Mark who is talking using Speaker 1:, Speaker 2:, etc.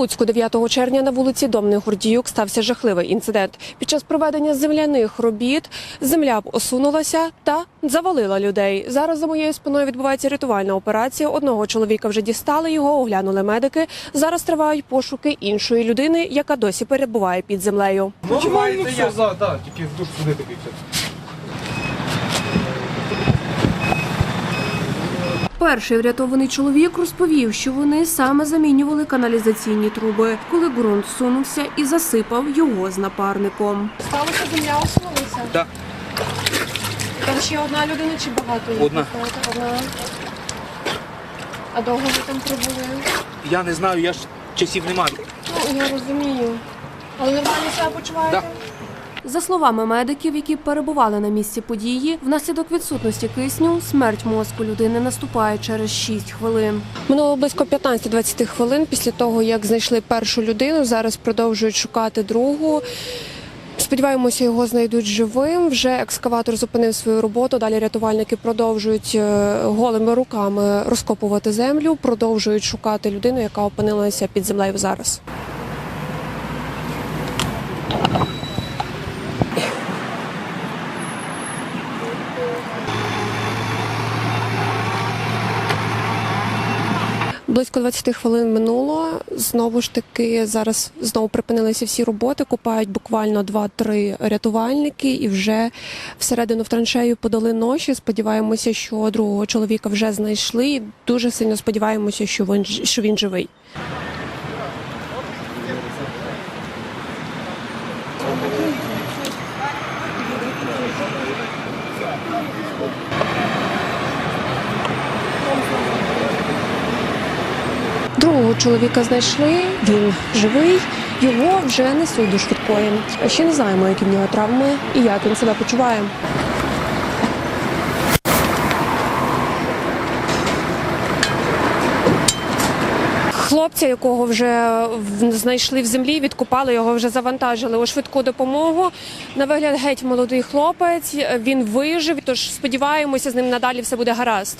Speaker 1: Луцьку 9 червня на вулиці Домних Гордіюк стався жахливий інцидент. Під час проведення земляних робіт земля осунулася та завалила людей. Зараз за моєю спиною відбувається рятувальна операція. Одного чоловіка вже дістали його, оглянули медики. Зараз тривають пошуки іншої людини, яка досі перебуває під землею.
Speaker 2: Нормально все, за, да, тільки в душ туди такий все.
Speaker 1: Перший врятований чоловік розповів, що вони саме замінювали каналізаційні труби, коли ґрунт сунувся і засипав його з напарником. Сталося земля осунулася?
Speaker 2: Да.
Speaker 1: Там ще одна людина чи багато?
Speaker 2: Одна.
Speaker 1: Одна. А довго ви там пробули?
Speaker 2: Я не знаю, я ж часів не маю.
Speaker 1: Ну, я розумію. Але нормально себе почуваєте?
Speaker 2: Да.
Speaker 1: За словами медиків, які перебували на місці події, внаслідок відсутності кисню смерть мозку людини наступає через 6 хвилин. Минуло близько 15-20 хвилин після того, як знайшли першу людину. Зараз продовжують шукати другу. Сподіваємося, його знайдуть живим. Вже екскаватор зупинив свою роботу. Далі рятувальники продовжують е, голими руками розкопувати землю, продовжують шукати людину, яка опинилася під землею зараз. Близько 20 хвилин минуло. Знову ж таки, зараз знову припинилися всі роботи. Купають буквально 2-3 рятувальники, і вже всередину в траншею подали ноші. Сподіваємося, що другого чоловіка вже знайшли. Дуже сильно сподіваємося, що він що він живий. Другого чоловіка знайшли, він живий, його вже несуть до швидкої. Ще не знаємо, які в нього травми і як він себе почуває. Хлопця, якого вже знайшли в землі, відкопали його, вже завантажили у швидку допомогу. На вигляд геть молодий хлопець. Він вижив, тож сподіваємося, з ним надалі все буде гаразд.